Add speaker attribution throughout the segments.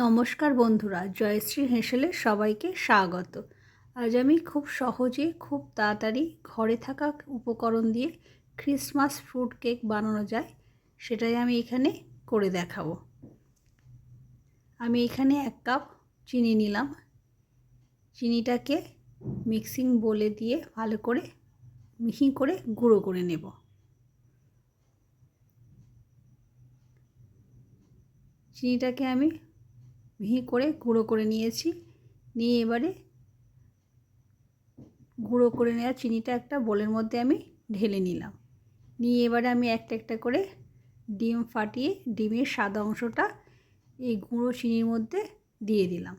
Speaker 1: নমস্কার বন্ধুরা, জয়শ্রী হেসেলে সবাইকে স্বাগত। আজ আমি খুব সহজে, খুব তাড়াতাড়ি ঘরে থাকা উপকরণ দিয়ে ক্রিসমাস ফ্রুট কেক বানানো যায়, সেটাই আমি এখানে করে দেখাবো। আমি এখানে এক কাপ চিনি নিলাম। চিনিটাকে মিক্সিং বলে দিয়ে ভালো করে মিহি করে গুঁড়ো করে নেব। চিনিটাকে আমি মিহি করে গুঁড়ো করে নিয়েছি। নিয়ে এবারে গুঁড়ো করে নেওয়া চিনিটা একটা বোলের মধ্যে আমি ঢেলে নিলাম। নিয়ে এবারে আমি একটা একটা করে ডিম ফাটিয়ে ডিমের সাদা অংশটা এই গুঁড়ো চিনির মধ্যে দিয়ে দিলাম।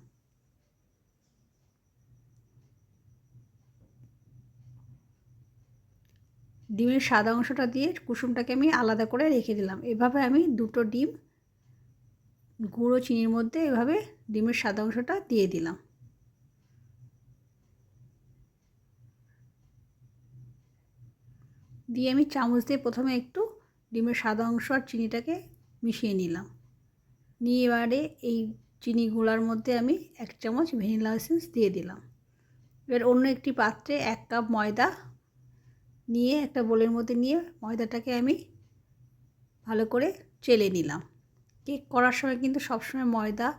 Speaker 1: ডিমের সাদা অংশটা দিয়ে কুসুমটাকে আমি আলাদা করে রেখে দিলাম। এভাবে আমি দুটো ডিম গুঁড়ো চিনির মধ্যে এভাবে ডিমের সাদা অংশটা দিয়ে দিলাম। দিয়ে আমি চামচ দিয়ে প্রথমে একটু ডিমের সাদা অংশ আর চিনিটাকে মিশিয়ে নিলাম। নিয়ে এবারে এই চিনি গুঁড়ার মধ্যে আমি এক চামচ ভ্যানিলা এসেন্স দিয়ে দিলাম। এবার অন্য একটি পাত্রে এক কাপ ময়দা নিয়ে একটা বোলের মধ্যে নিয়ে ময়দাটাকে আমি ভালো করে চেলে নিলাম। কেক করার সময় কিন্তু সবসময় ময়দা,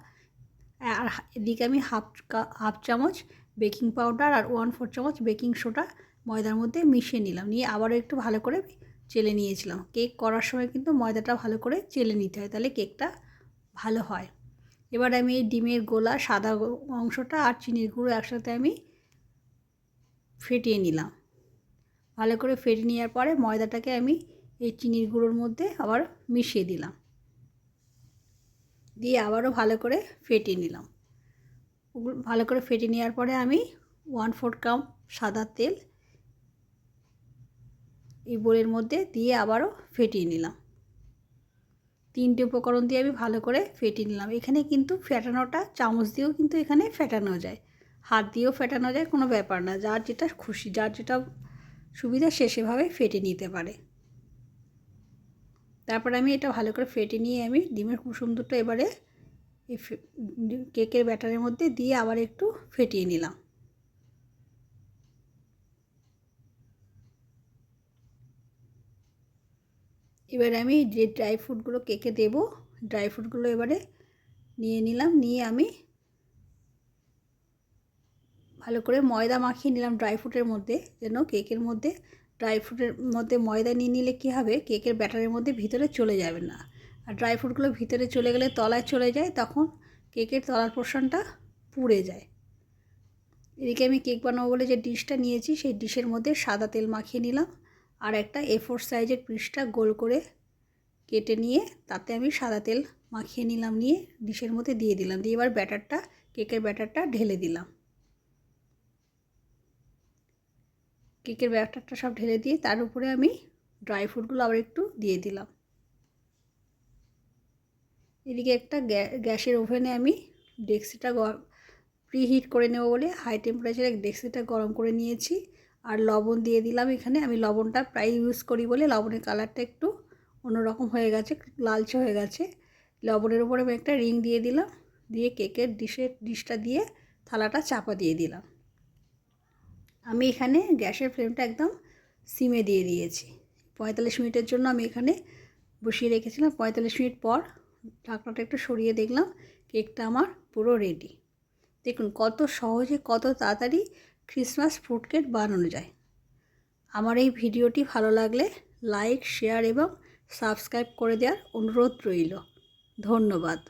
Speaker 1: আর এদিকে আমি হাফ হাফ চামচ বেকিং পাউডার আর ওয়ান ফোর চামচ বেকিং সোডা ময়দার মধ্যে মিশিয়ে নিলাম। নিয়ে আবারও একটু ভালো করে চেলে নিয়েছিলাম। কেক করার সময় কিন্তু ময়দাটা ভালো করে চেলে নিতে হয়, তাহলে কেকটা ভালো হয়। এবার আমি এই ডিমের গোলা, সাদা অংশটা আর চিনির গুঁড়ো একসাথে আমি ফেটিয়ে নিলাম। ভালো করে ফেটে নেওয়ার পরে ময়দাটাকে আমি এই চিনির গুঁড়োর মধ্যে আবার মিশিয়ে দিলাম। দিয়ে আবারও ভালো করে ফেটিয়ে নিলাম। ভালো করে ফেটে নেওয়ার পরে আমি ওয়ান ফোর কাপ সাদা তেল এই বোলের মধ্যে দিয়ে আবারও ফেটিয়ে নিলাম। তিনটে উপকরণ দিয়ে আমি ভালো করে ফেটিয়ে নিলাম। এখানে কিন্তু ফেটানোটা, চামচ দিয়েও কিন্তু এখানে ফেটানো যায়। হাত দিয়েও ফেটানো যায়, কোনো ব্যাপার না। যার যেটা খুশি, যার যেটা সুবিধা সে সেভাবে ফেটে নিতে পারে। তারপর আমি এটা ভালো করে ফেটে নিয়ে আমি ডিমের কুসুম দুটো এবারে কেকের ব্যাটারের মধ্যে দিয়ে আবার একটু ফেটিয়ে নিলাম। এবারে আমি যে ড্রাই ফ্রুটগুলো কেকে দেবো, ড্রাই ফ্রুটগুলো এবারে নিয়ে নিলাম, নিয়ে আমি ভালো করে ময়দা মাখিয়ে নিলাম ড্রাই ফ্রুটের মধ্যে, যেন কেকের মধ্যে ড্রাই ফ্রুটের মধ্যে ময়দা নিয়ে নিলে কী হবে? কেকের ব্যাটারের মধ্যে ভিতরে চলে যাবে না। আর ড্রাই ফ্রুটগুলো ভিতরে চলে গেলে তলায় চলে যায়, তখন কেকের তলার পোর্শনটা পুড়ে যায়। এদিকে আমি কেক বানাবো বলে যে ডিশটা নিয়েছি, সেই ডিশের মধ্যে সাদা তেল মাখিয়ে নিলাম আর একটা এ ফোর সাইজের পিসটা গোল করে কেটে নিয়ে তাতে আমি সাদা তেল মাখিয়ে নিলাম, নিয়ে ডিশের মধ্যে দিয়ে দিলাম। দিয়ে এবার ব্যাটারটা, কেকের ব্যাটারটা ঢেলে দিলাম। কেকের ব্যাটারটা সব ঢেলে দিয়ে তার উপরে আমি ড্রাই ফ্রুটগুলো আবার একটু দিয়ে দিলাম। এদিকে একটা গ্যাসের ওভেনে আমি ডেক্সিটা প্রিহিট করে নেব বলে হাই টেম্পারেচারে ডেক্সিটা গরম করে নিয়েছি আর লবণ দিয়ে দিলাম এখানে। আমি লবণটা প্রায় ইউজ করি বলে লবণের কালারটা একটু অন্যরকম হয়ে গেছে, লালচে হয়ে গেছে। লবণের উপরে আমি একটা রিং দিয়ে দিলাম, দিয়ে কেকের ডিশের ডিশটা দিয়ে থালাটা চাপা দিয়ে দিলাম। আমি এখানে গ্যাসের ফ্লেমটা একদম সিমে দিয়ে দিয়েছি। পঁয়তাল্লিশ মিনিটের জন্য আমি এখানে বসিয়ে রেখেছিলাম। পঁয়তাল্লিশ মিনিট পর ঢাকনাটা একটু সরিয়ে দেখলাম, কেকটা আমার পুরো রেডি দেখুন, কত সহজে, কত তাড়াতাড়ি ক্রিসমাস ফ্রুট কেক বানানো যায়। আমার এই ভিডিওটি ভালো লাগলে লাইক শেয়ার এবং সাবস্ক্রাইব করে দেওয়ার অনুরোধ রইল। ধন্যবাদ।